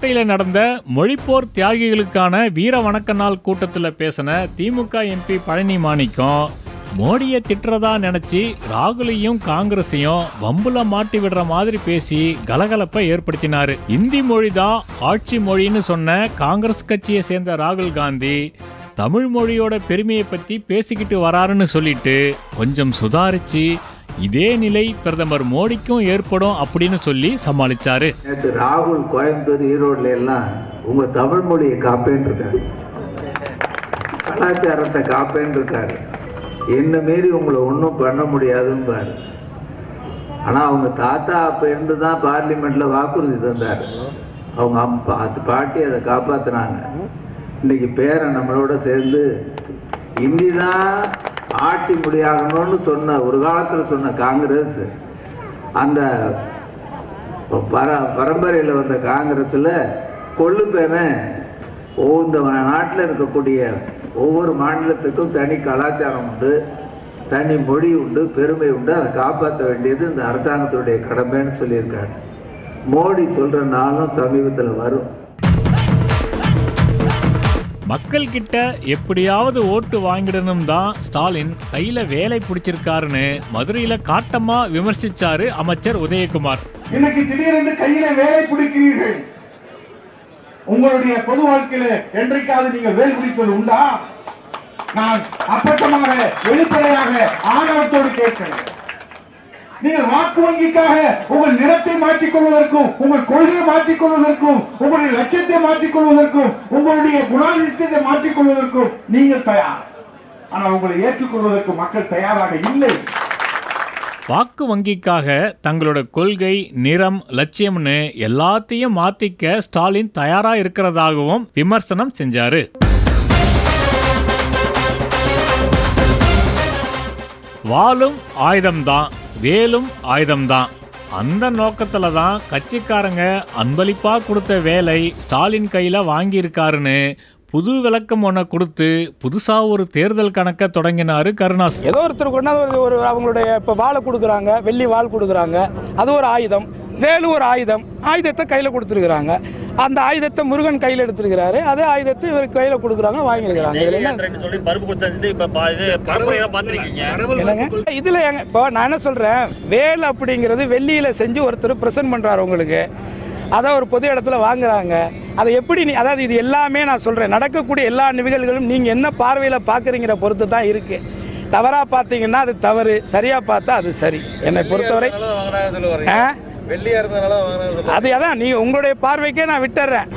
கோட்டையில் நடந்த மொழிப்போர் தியாகிகளுக்கான வீர வணக்க நாள் கூட்டத்தில் பேசின திமுக எம்பி பழனி மாணிக்கம் மோடியை திட்டுறதா நினைச்சு ராகுலையும் காங்கிரஸையும் வம்புல மாட்டி விடுற மாதிரி பேசி கலகலப்பை ஏற்படுத்தினாரு. இந்தி மொழிதான் ஆட்சி மொழின்னு சொன்ன காங்கிரஸ் கட்சியை சேர்ந்த ராகுல் காந்தி தமிழ் மொழியோட பெருமையை பத்தி பேசிக்கிட்டு வராருன்னு சொல்லிட்டு கொஞ்சம் சுதாரிச்சு இதே நிலை பிரதமர் மோடிக்கும் ஏற்படும் அப்படின்னு சொல்லி சமாளிச்சாரு. நேற்று ராகுல் கோயம்புத்தூர் ஈரோடுல எல்லாம் உங்க தமிழ் மொழியை காப்பேன்னு இருக்காரு கலாச்சாரத்தை காப்பேன்னு இருக்காரு என்ன மீறி உங்களை ஒன்றும் பண்ண முடியாதுன்னு ஆனா அவங்க தாத்தா அப்ப இருந்து தான் பார்லிமெண்ட்ல வாக்குறுதி தந்தாரு. அவங்க அப்பா அது பாட்டி அதை காப்பாத்துனாங்க. இன்னைக்கு பேரை நம்மளோட சேர்ந்து இந்தி தான் ஆட்சி முடியாகணும்னு சொன்ன ஒரு காலத்தில் சொன்ன காங்கிரஸ் அந்த பர பரம்பரையில் வந்த காங்கிரஸில் கொள்ளு பேனை இந்த நாட்டில் இருக்கக்கூடிய ஒவ்வொரு மாநிலத்துக்கும் தனி கலாச்சாரம் உண்டு தனி மொழி உண்டு பெருமை உண்டு. அதை காப்பாற்ற வேண்டியது இந்த அரசாங்கத்துடைய கடமைன்னு சொல்லியிருக்காரு. மோடி சொல்கிற நாளும் சமீபத்தில் வரும். மக்கள் கிட்ட எப்படியாவது ஓட்டு வாங்கிடணும் தான் ஸ்டாலின் கையில வேலை பிடிச்சிருக்காருன்னு மதுரையில காட்டமா விமர்சிச்சாரு அமைச்சர் உதயகுமார். இன்னைக்கு திடீரென்று கையில வேலை பிடிக்கிறீர்கள். உங்களுடைய பொது வாழ்க்கையில என்றைக்காவது நீங்க வேல் பிடித்தது உண்டா? நான் அப்பட்டமாக வெளிப்படையாக ஆணவத்தோடு கேட்கிறேன். நீங்கள் வாக்கு வங்கிக்காக உங்கள் நிறத்தை மாற்றிக் கொள்வதற்கும் உங்கள் கொள்கையை மாற்றிக் கொள்வதற்கும் உங்களுடைய லட்சியத்தை மாற்றிக் கொள்வதற்கும் உங்களுடைய குணாதிசயத்தை மாற்றிக் கொள்வதற்கும் நீங்கள் தயார். ஆனால் உங்களை ஏற்றுக்கொள்வதற்கு மக்கள் தயாராக இல்லை. வாக்கு வங்கிக்காக தங்களோட கொள்கை நிறம் லட்சியம்னு எல்லாத்தையும் மாத்திக்க ஸ்டாலின் தயாரா இருக்கிறதாகவும் விமர்சனம் செஞ்சாரு. வாழும் ஆயுதம்தான். வேலும் ஆயுதம்தான். அந்த நோக்கத்துல தான் கட்சிக்காரங்க அன்பளிப்பா கொடுத்த வேலை ஸ்டாலின் கையில வாங்கியிருக்காருன்னு புது விளக்கம் ஒன்றை கொடுத்து புதுசாக ஒரு தேர்தல் கணக்க தொடங்கினாரு கருணாஸ். ஏதோ ஒருத்தர் கொண்டாந்து ஒரு ஒரு அவங்களுடைய இப்போ வாழை கொடுக்குறாங்க வெள்ளி வாழ் கொடுக்குறாங்க. அது ஒரு ஆயுதம். வேலு ஒரு ஆயுதம் ஆயுதத்தை கையில் கொடுத்துருக்குறாங்க அந்த ஆயுதத்தை முருகன் கையில் எடுத்திருக்கிறாரு அதே ஆயுதத்தை இவர் கையில் கொடுக்குறாங்க வாங்கியிருக்கிறாங்க என்னங்க இதுல எங்க இப்போ நான் என்ன சொல்றேன் வேல் அப்படிங்கிறது வெள்ளியில செஞ்சு ஒருத்தர் பிரசன்ட் பண்றாரு உங்களுக்கு அதை ஒரு பொது இடத்துல வாங்குறாங்க அதை எப்படி நீ அதாவது இது எல்லாமே நான் சொல்றேன் நடக்கக்கூடிய எல்லா நிகழ்வுகளும் நீங்க என்ன பார்வையில பாக்குறீங்கிற பொறுத்து தான் இருக்கு தவறா பார்த்தீங்கன்னா அது தவறு சரியா பார்த்தா அது சரி என்னை பொறுத்தவரை ஆ? வெள்ளியா இருந்தனால அது அதான் நீ உங்களுடைய பார்வைக்கே நான் விட்டுறேன்.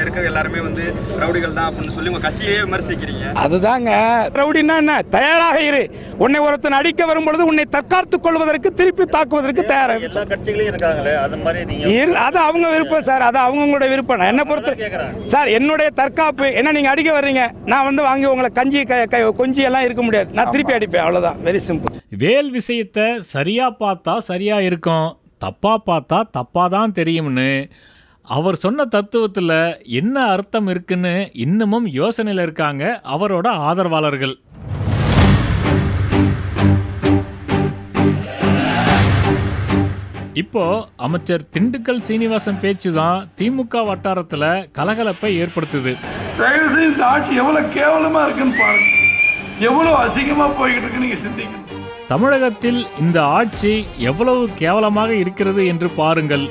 இருக்கிற எல்லாருமே வந்து ரவுடிகள் தான் அப்படின்னு சொல்லி உங்க கட்சியே விமர்சிக்கிறீங்க. அதுதாங்க. ரவுடின்னா என்ன? தயாராக இரு. உன்னை ஒருத்தன் அடிக்க வரும் பொழுது உன்னை தற்காத்துக் கொள்வதற்கு திருப்பி தாக்குவதற்கு தயாராக எல்லா கட்சிகளையும் இருக்காங்களே? அது மாதிரி அது அவங்க விருப்பம் சார். அது அவங்களுடைய விருப்பம். நான் என்ன பொறுத்த. சார் என்னுடைய தற்காப்பு என்ன நீங்க அடிக்க வர்றீங்க? நான் வந்து வாங்கி உங்களை கஞ்சி க- க- கொஞ்சி எல்லாம் இருக்க முடியாது. நான் திருப்பி அடிப்பேன். அவ்வளவுதான். வெரி சிம்பிள் வேல் விஷயத்தை சரியா பார்த்தா சரியா இருக்கும். தப்பாக பார்த்தா தப்பாக தான் தெரியும்னு அவர் சொன்ன தத்துவத்தில் என்ன அர்த்தம் இருக்குன்னு இன்னமும் யோசனையில் இருக்காங்க அவரோட ஆதரவாளர்கள். இப்போ அமைச்சர் திண்டுக்கல் சீனிவாசன் பேச்சு தான் திமுக வட்டாரத்தில் கலகலப்பை ஏற்படுத்துது. தயவு செய்து இந்த ஆட்சி எவ்வளோ கேவலமாக இருக்குன்னு பாருங்க. எவ்வளோ அசிங்கமாக போய்கிட்டு இருக்கு நீங்கள் சிந்திக்கணும். தமிழகத்தில் இந்த ஆட்சி எவ்வளவு கேவலமாக இருக்கிறது என்று பாருங்கள்.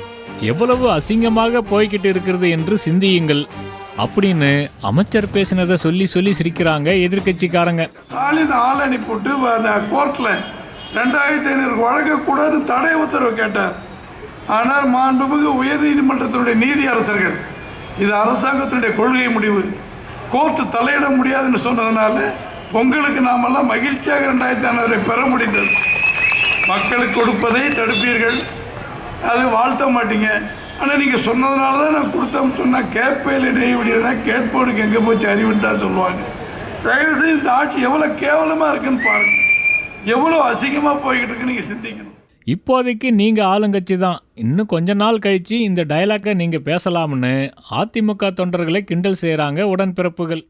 எவ்வளவு அசிங்கமாக போய்கிட்டு இருக்கிறது என்று சிந்தியுங்கள். அப்படின்னு அமைச்சர் பேசினதை சொல்லி சொல்லி சிரிக்கிறாங்க எதிர்க்கட்சிக்காரங்க. ஸ்டாலின் ஆள் அனுப்பிவிட்டு அந்த கோர்ட்ல ரெண்டாயிரத்தி ஐநூறு வழங்கக்கூடாது தடை உத்தரவு கேட்டார். ஆனால் மாண்புமிகு உயர் நீதிமன்றத்தினுடைய நீதி அரசர்கள் இது அரசாங்கத்தினுடைய கொள்கை முடிவு. கோர்ட்டு தலையிட முடியாதுன்னு சொன்னதுனால பொங்கலுக்கு நாமெல்லாம் மகிழ்ச்சியாக ரெண்டாயிரத்தி ஐநூறை பெற முடிந்தது. மக்களுக்கு கொடுப்பதை தடுப்பீர்கள். அது வாழ்த்த மாட்டீங்க. ஆனால் நீங்கள் சொன்னதுனால தான் நான் கொடுத்தோம்னு சொன்னால் கேட்பையில் நெய்விடியதுனா கேட்போனுக்கு எங்கே போச்சு அறிவுன்னு தான் சொல்லுவாங்க. தயவுசெய்து இந்த ஆட்சி எவ்வளோ கேவலமாக இருக்குன்னு பாருங்கள் எவ்வளோ அசிங்கமாக போய்கிட்டு இருக்கு நீங்கள் சிந்திக்கணும். இப்போதைக்கு நீங்கள் ஆளுங்கட்சி தான். இன்னும் கொஞ்ச நாள் கழிச்சு இந்த டயலாக்கை நீங்கள் பேசலாம்னு அதிமுக தொண்டர்களை கிண்டல் செய்கிறாங்க உடன்பிறப்புகள்.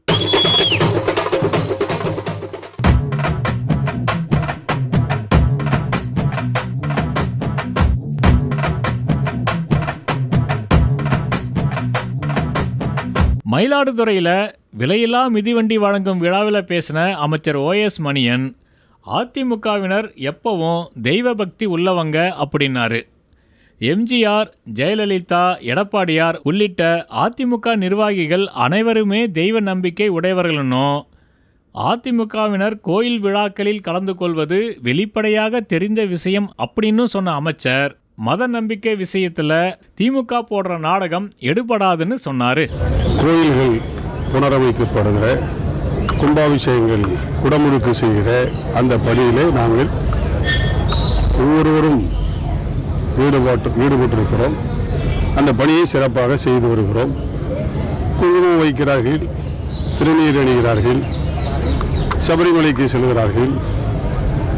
மயிலாடுதுறையில் விலையில்லா மிதிவண்டி வழங்கும் விழாவில் பேசின அமைச்சர் ஓஎஸ் மணியன் அதிமுகவினர் எப்பவும் தெய்வ பக்தி உள்ளவங்க அப்படின்னாரு. எம்ஜிஆர் ஜெயலலிதா எடப்பாடியார் உள்ளிட்ட அதிமுக நிர்வாகிகள் அனைவருமே தெய்வ நம்பிக்கை உடையவர்களுன்னும் அதிமுகவினர் கோயில் விழாக்களில் கலந்து கொள்வது வெளிப்படையாக தெரிந்த விஷயம் அப்படின்னு சொன்ன அமைச்சர் மத நம்பிக்கை விஷயத்தில் திமுக போடுற நாடகம் எடுபடாதுன்னு சொன்னாரு. கோயில்கள் புனரமைக்கப்படுகிற கும்பாபிஷேகங்கள் குடமுழுக்கு செய்கிற அந்த பணியிலே நாங்கள் ஒவ்வொருவரும் ஈடுபாட்டு ஈடுபட்டிருக்கிறோம். அந்த பணியை சிறப்பாக செய்து வருகிறோம். குங்குமம் வைக்கிறார்கள் திருநீர் அணிகிறார்கள் சபரிமலைக்கு செல்கிறார்கள்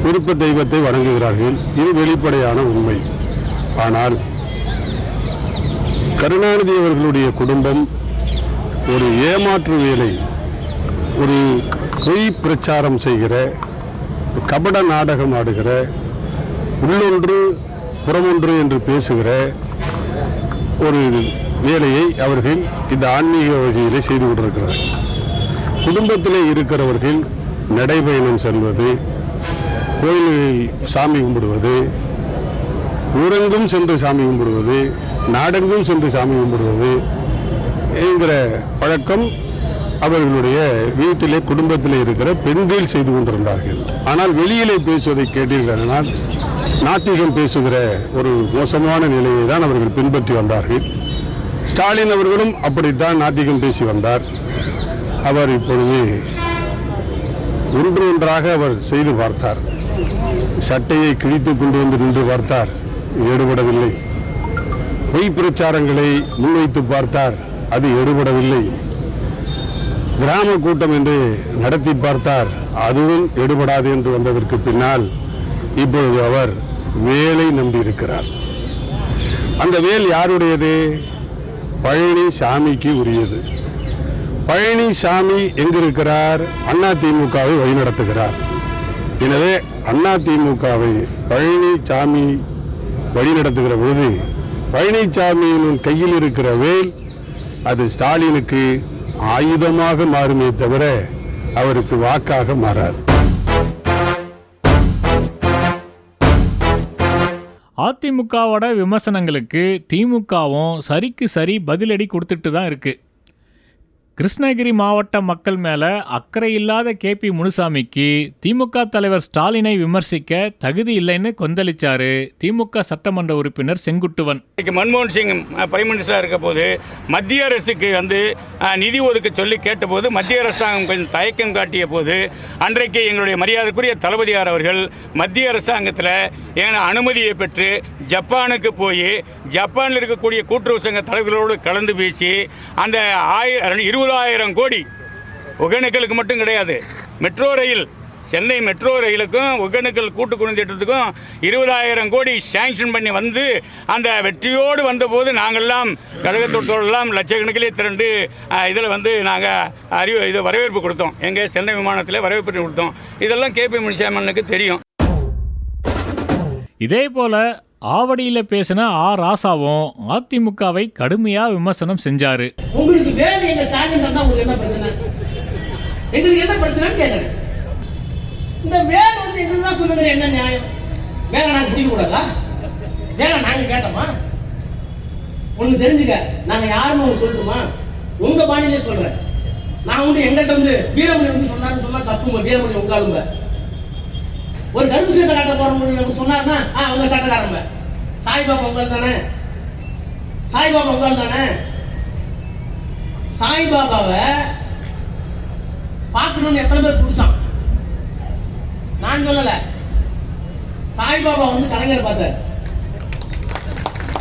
விருப்ப தெய்வத்தை வணங்குகிறார்கள். இது வெளிப்படையான உண்மை. ஆனால் கருணாநிதி அவர்களுடைய குடும்பம் ஒரு ஏமாற்று வேலை ஒரு பொய் பிரச்சாரம் செய்கிற கபட நாடகம் ஆடுகிற உள்ளொன்று புறமொன்று என்று பேசுகிற ஒரு வேலையை அவர்கள் இந்த ஆன்மீக வழியிலே செய்து கொண்டிருக்கிறார்கள். குடும்பத்திலே இருக்கிறவர்கள் நடைபயணம் செல்வது கோயிலில் சாமி கும்பிடுவது ஊரெங்கும் சென்று சாமி கும்பிடுவது நாடெங்கும் சென்று சாமி கும்பிடுவது என்கிற பழக்கம் அவர்களுடைய வீட்டிலே குடும்பத்திலே இருக்கிற பெண்கள் செய்து கொண்டிருந்தார்கள். ஆனால் வெளியிலே பேசுவதை கேட்டீர்களானால் நாத்திகம் பேசுகிற ஒரு மோசமான நிலையை தான் அவர்கள் பின்பற்றி வந்தார்கள். ஸ்டாலின் அவர்களும் அப்படித்தான் நாத்திகம் பேசி வந்தார். அவர் இப்பொழுது ஒன்று ஒன்றாக அவர் செய்து பார்த்தார். சட்டையை கிழித்து கொண்டு வந்து நின்று பார்த்தார். ஈடுபடவில்லை. பொய் பிரச்சாரங்களை முன்வைத்து பார்த்தார் அது எடுபடவில்லை கிராம கூட்டம் என்று நடத்தி பார்த்தார் அதுவும் எடுபடாது என்று வந்ததற்கு பின்னால் இப்பொழுது அவர் வேலை நம்பியிருக்கிறார். அந்த வேல் யாருடையது? பழனி சாமிக்கு உரியது. பழனி சாமி எங்கிருக்கிறார்? அண்ணா திமுகவை வழிநடத்துகிறார். எனவே அண்ணா திமுகவை பழனி சாமி வழிநடத்துகிற பொழுது பழனிசாமியின் கையில் இருக்கிற வேல் அது ஸ்டாலினுக்கு ஆயுதமாக மாறுமே தவிர அவருக்கு வாக்காக மாறாது. அதிமுகவோட விமர்சனங்களுக்கு திமுகவும் சரிக்கு சரி பதிலடி கொடுத்துட்டு தான் இருக்கு. கிருஷ்ணகிரி மாவட்ட மக்கள் மேல அக்கறை இல்லாத கே பி முனுசாமிக்கு திமுக தலைவர் ஸ்டாலினை விமர்சிக்க தகுதி இல்லைன்னு கொந்தளிச்சாரு திமுக சட்டமன்ற உறுப்பினர் செங்குட்டுவன். மன்மோகன் சிங் பிரைம் மினிஸ்டராக இருக்க போது மத்திய அரசுக்கு வந்து நிதி ஒதுக்க சொல்லி கேட்டபோது மத்திய அரசாங்கம் கொஞ்சம் தயக்கம் காட்டிய போது அன்றைக்கு எங்களுடைய மரியாதைக்குரிய தளபதியார் அவர்கள் மத்திய அரசாங்கத்தில் என அனுமதியை பெற்று ஜப்பானுக்கு போய் ஜப்பானில் இருக்கக்கூடிய கூட்டுறவு சங்க தலைவர்களோடு கலந்து பேசி அந்த ஆயிரம் இருபதாயிரம் கோடி ஒகேனக்கலுக்கு மட்டும் கிடையாது. மெட்ரோ ரயில் சென்னை மெட்ரோ ரயிலுக்கும் ஒகேனக்கல் கூட்டு குழந்தைட்டத்துக்கும் இருபதாயிரம் கோடி சேங்ஷன் பண்ணி வந்து அந்த வெற்றியோடு வந்தபோது நாங்கள்லாம் கழகத்தோடெல்லாம் லட்சக்கணக்கிலே திரண்டு இதில் வந்து நாங்கள் அறிவு இது வரவேற்பு கொடுத்தோம். எங்கள் சென்னை விமானத்தில் வரவேற்பு கொடுத்தோம். இதெல்லாம் கேபி முனிசாமனுக்கு தெரியும். இதே போல ஆவடியில் பேசின ஆ ராசாவும் அதிமுகவை கடுமையா விமர்சனம் செஞ்சாரு. உங்களுக்கு வேலை எங்க ஸ்டாலின் தான் உங்களுக்கு என்ன பிரச்சனை? எங்களுக்கு என்ன பிரச்சனைன்னு கேட்குறேன் இந்த வேலை வந்து எங்களுக்கு தான் சொல்லுங்கிற என்ன நியாயம்? வேலை நாங்க பிடிக்க கூடாதா வேலை நாங்க கேட்டோமா? ஒண்ணு தெரிஞ்சுக்க நாங்க யாருன்னு உங்களுக்கு சொல்லட்டுமா? உங்க பாணியிலே சொல்றேன். நான் வந்து எங்கிட்ட வந்து வீரமணி வந்து சொன்னாருன்னு சொன்னா தப்புங்க வீரமணி உங்க ஆளுங்க. ஒரு கருப்பு சட்டை காட்ட போற சொன்னார்னா ஆ அவங்க சட்டக்காரங்க. சாய்பாபா உங்கள் தானே? சாய்பாபா உங்கள் தானே? சாய்பாபாவை பார்க்கணும்னு எத்தனை பேர் பிடிச்சான்? நான் சொல்லல. சாய்பாபா வந்து கலைஞர் பார்த்தார்.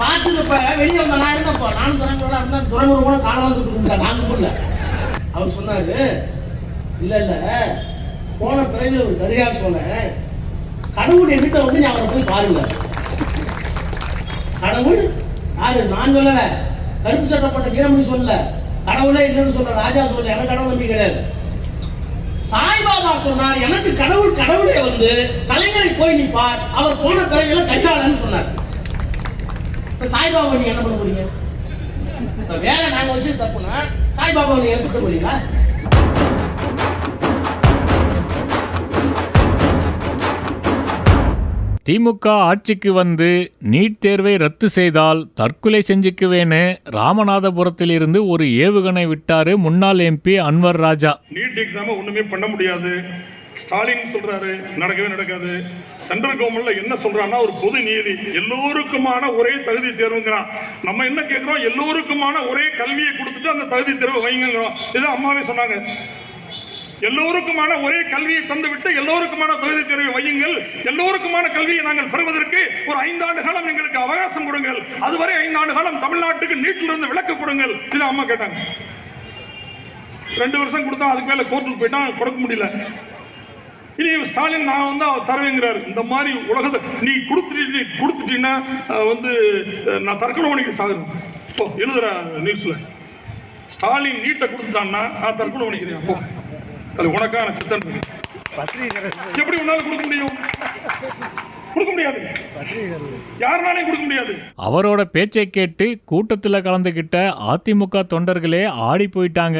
பார்த்துட்டு வெளியே வந்த நான் இருந்தப்போ நானும் துறைமுறை இருந்தா துறைமுறை கூட காலம் கொடுத்துருந்தேன் நாங்க கூட அவர் சொன்னாரு இல்ல இல்ல போன பிறகு ஒரு கரியால் சொன்னேன். கடவுளுடைய வீட்டை வந்து நீ அவரை போய் பாருங்க. கடவுள் யாரு நான் சொல்லல. கருப்பு சட்டப்பட்ட வீரமணி சொல்லல. கடவுளே இல்லைன்னு சொல்ற ராஜா சொல்ல எனக்கு கடவுள் நம்பி கிடையாது. சாய்பாபா சொன்னார் எனக்கு கடவுள் கடவுளே வந்து கலைஞரை போய் நீ பார் அவர் போன பிறகுல கையாளன்னு சொன்னார். இப்ப சாய்பாபா நீங்க என்ன பண்ண போறீங்க? இப்ப வேலை நாங்க வச்சு தப்புனா நீ எடுத்துட்டு போறீங்களா? திமுக ஆட்சிக்கு வந்து நீட் தேர்வை ரத்து செய்தால் தற்கொலை செஞ்சுக்குவேன்னு ராமநாதபுரத்தில் இருந்து ஒரு ஏவுகணை விட்டாரு முன்னாள் எம்பி அன்வர் ராஜா. நீட் எக்ஸாமை ஒண்ணுமே பண்ண முடியாது. ஸ்டாலின் சொல்றாரு நடக்கவே நடக்காது. சென்ட்ரல் கவர்மெண்ட்ல என்ன சொல்றான்னா ஒரு பொது நீதி. எல்லோருக்குமான ஒரே தகுதி தேர்வுங்கிறான். நம்ம என்ன கேட்கிறோம் எல்லோருக்குமான ஒரே கல்வியை கொடுத்துட்டு அந்த தகுதி தேர்வு வைங்கிறோம் இதான் அம்மாவே சொன்னாங்க. எல்லோருக்குமான ஒரே கல்வியை தந்துவிட்டு எல்லோருக்குமான தகுதி தேர்வை வையுங்கள். எல்லோருக்குமான கல்வியை நாங்கள் பெறுவதற்கு ஒரு ஐந்தாண்டு காலம் எங்களுக்கு அவகாசம் கொடுங்கள். அதுவரை ஐந்தாண்டு காலம் தமிழ்நாட்டுக்கு நீட்டிலிருந்து விளக்கு கொடுங்கள். இது அம்மா கேட்டாங்க. ரெண்டு வருஷம் கொடுத்தா அதுக்கு மேல கோர்ட்டுக்கு போயிட்டான் கொடுக்க முடியல. இனி ஸ்டாலின் நான் வந்து அவர் தருவேங்கிறாரு. இந்த மாதிரி உலகத்தை நீ கொடுத்துட்டு கொடுத்துட்டீங்கன்னா வந்து நான் தற்கொலை பண்ணிக்க சாகுறேன். போ எழுதுற நியூஸ்ல ஸ்டாலின் நீட்டை கொடுத்துட்டான்னா நான் தற்கொலை பண்ணிக்கிறேன். அப்போ அது உனக்கான சித்தன் எப்படி உன்னால கொடுக்க முடியும்? கொடுக்க முடியாது. யாருனாலையும் கொடுக்க முடியாது. அவரோட பேச்சை கேட்டு கூட்டத்தில் கலந்துகிட்ட அதிமுக தொண்டர்களே ஆடி போயிட்டாங்க.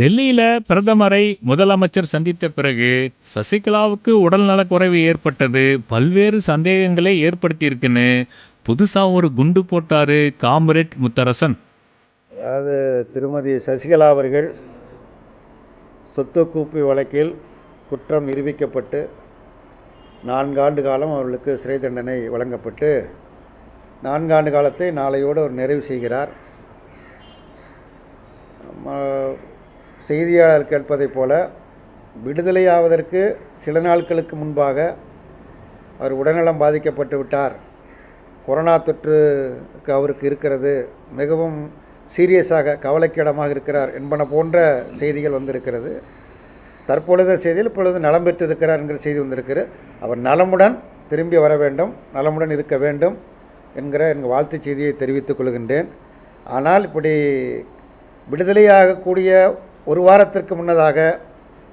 டெல்லியில பிரதமரை முதலமைச்சர் சந்தித்த பிறகு சசிகலாவுக்கு உடல்நலக்குறைவு ஏற்பட்டது. பல்வேறு சந்தேகங்களை ஏற்படுத்தியிருக்குன்னு புதுசாக ஒரு குண்டு போட்டாரு காம்ரேட் முத்தரசன். அதாவது திருமதி சசிகலா அவர்கள் சொத்து கூப்பி வழக்கில் குற்றம் நிரூபிக்கப்பட்டு நான்காண்டு காலம் அவர்களுக்கு சிறை தண்டனை வழங்கப்பட்டு நான்காண்டு காலத்தை நாளையோடு அவர் நிறைவு செய்கிறார். செய்தியாளர் கேட்பதைப் போல விடுதலையாவதற்கு சில நாட்களுக்கு முன்பாக அவர் உடல்நலம் பாதிக்கப்பட்டு விட்டார். கொரோனா தொற்றுக்கு அவருக்கு இருக்கிறது மிகவும் சீரியஸாக கவலைக்கிடமாக இருக்கிறார் என்பன போன்ற செய்திகள் வந்திருக்கிறது. தற்பொழுது செய்தியில் இப்பொழுது நலம் பெற்றிருக்கிறார் என்கிற செய்தி வந்திருக்கிறது. அவர் நலமுடன் திரும்பி வர வேண்டும் நலமுடன் இருக்க வேண்டும் என்கிற எங்கள் வாழ்த்துச் செய்தியை தெரிவித்துக் கொள்கின்றேன். ஆனால் இப்படி விடுதலையாகக்கூடிய ஒரு வாரத்திற்கு முன்னதாக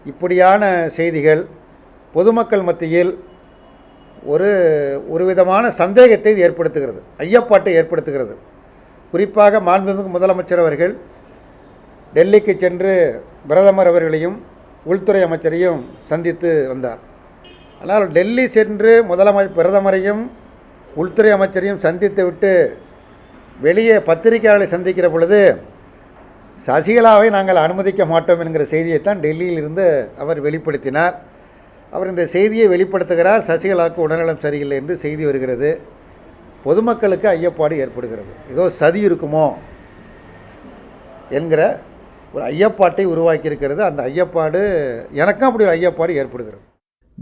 இப்படியான செய்திகள் பொதுமக்கள் மத்தியில் ஒரு ஒரு விதமான சந்தேகத்தை இது ஏற்படுத்துகிறது ஐயப்பாட்டை ஏற்படுத்துகிறது. குறிப்பாக மாண்புமிகு முதலமைச்சர் அவர்கள் டெல்லிக்கு சென்று பிரதமர் அவர்களையும் உள்துறை அமைச்சரையும் சந்தித்து வந்தார். ஆனால் டெல்லி சென்று முதலமை பிரதமரையும் உள்துறை அமைச்சரையும் சந்தித்து விட்டு வெளியே பத்திரிகையாளர்களை சந்திக்கிற பொழுது சசிகலாவை நாங்கள் அனுமதிக்க மாட்டோம் என்கிற செய்தியைத்தான் டெல்லியில் இருந்து அவர் வெளிப்படுத்தினார். அவர் இந்த செய்தியை வெளிப்படுத்துகிறார் சசிகலாவுக்கு உடல்நலம் சரியில்லை என்று செய்தி வருகிறது. பொதுமக்களுக்கு ஐயப்பாடு ஏற்படுகிறது. ஏதோ சதி இருக்குமோ என்கிற ஒரு ஐயப்பாட்டை உருவாக்கியிருக்கிறது. அந்த ஐயப்பாடு எனக்கும் அப்படி ஒரு ஐயப்பாடு ஏற்படுகிறது.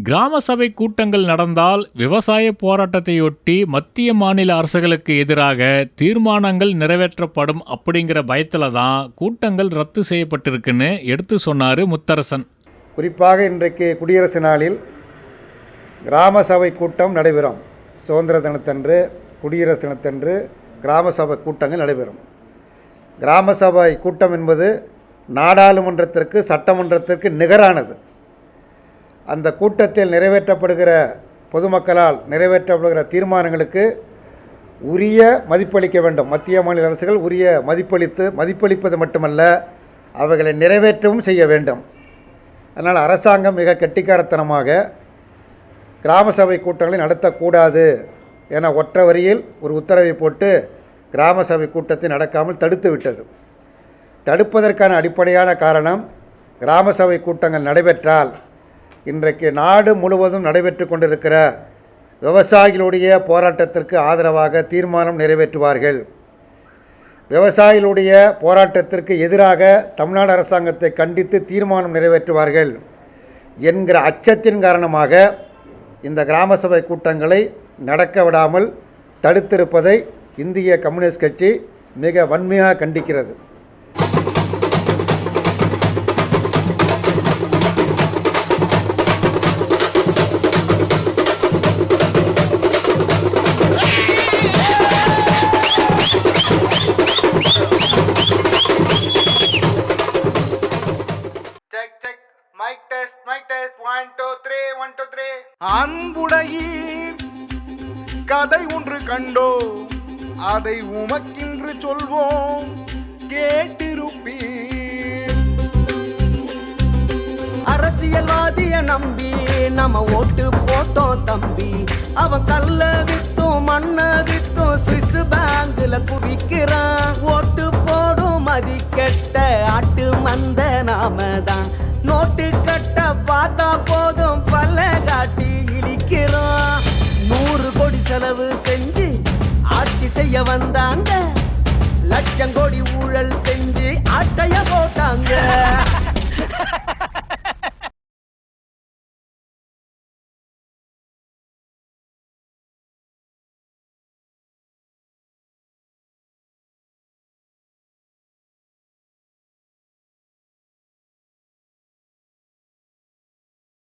கிராம சபை கூட்டங்கள் நடந்தால் விவசாய போராட்டத்தையொட்டி மத்திய மாநில அரசுகளுக்கு எதிராக தீர்மானங்கள் நிறைவேற்றப்படும் அப்படிங்கிற பயத்தில் தான் கூட்டங்கள் ரத்து செய்யப்பட்டிருக்குன்னு எடுத்து சொன்னார் முத்தரசன். குறிப்பாக இன்றைக்கு குடியரசு நாளில் கிராம சபை கூட்டம் நடைபெறும். சுதந்திர தினத்தன்று குடியரசு தினத்தன்று கிராம சபை கூட்டங்கள் நடைபெறும். கிராம சபை கூட்டம் என்பது நாடாளுமன்றத்திற்கு சட்டமன்றத்திற்கு நிகரானது. அந்த கூட்டத்தில் நிறைவேற்றப்படுகிற பொதுமக்களால் நிறைவேற்றப்படுகிற தீர்மானங்களுக்கு உரிய மதிப்பளிக்க வேண்டும். மத்திய மாநில அரசுகள் உரிய மதிப்பளித்து மதிப்பளிப்பது மட்டுமல்ல அவைகளை நிறைவேற்றவும் செய்ய வேண்டும். அதனால் அரசாங்கம் மிக கெட்டிக்காரத்தனமாக கிராம சபை கூட்டங்களை நடத்தக்கூடாது என ஒற்ற வரியில் ஒரு உத்தரவை போட்டு கிராம சபை கூட்டத்தை நடக்காமல் தடுத்து விட்டது. தடுப்பதற்கான அடிப்படையான காரணம் கிராம சபை கூட்டங்கள் நடைபெற்றால் இன்றைக்கு நாடு முழுவதும் நடைபெற்று கொண்டிருக்கிற விவசாயிகளுடைய போராட்டத்திற்கு ஆதரவாக தீர்மானம் நிறைவேற்றுவார்கள். விவசாயிகளுடைய போராட்டத்திற்கு எதிராக தமிழ்நாடு அரசாங்கத்தை கண்டித்து தீர்மானம் நிறைவேற்றுவார்கள் என்கிற அச்சத்தின் காரணமாக இந்த கிராம சபை கூட்டங்களை நடக்க விடாமல் தடுத்திருப்பதை இந்திய கம்யூனிஸ்ட் கட்சி மிக வன்மையாக கண்டிக்கிறது. ஒன் அன்புடையீர். கதை ஒன்று கண்டோ அதை உமக்கின்று சொல்வோம். கேட்டிருப்பீர். அரசியல்வாதிய நம்பி நம்ம ஓட்டு போட்டோம் தம்பி. அவன் கல்ல வித்தும் மண்ண வித்தும் சுவிஸ் பேங்க்ல குவிக்கிறான். ஓட்டு போடும் மதிக்கெட்ட ஆட்டு மந்த நாம தான் நோட்டு கட்ட பார்த்தா போதும் பல்ல காட்டி இழிக்கிறோம் நூறு கோடி செலவு செஞ்சு ஆட்சி செய்ய வந்தாங்க. லட்சம் கோடி ஊழல் செஞ்சு ஆட்டைய போட்டாங்க.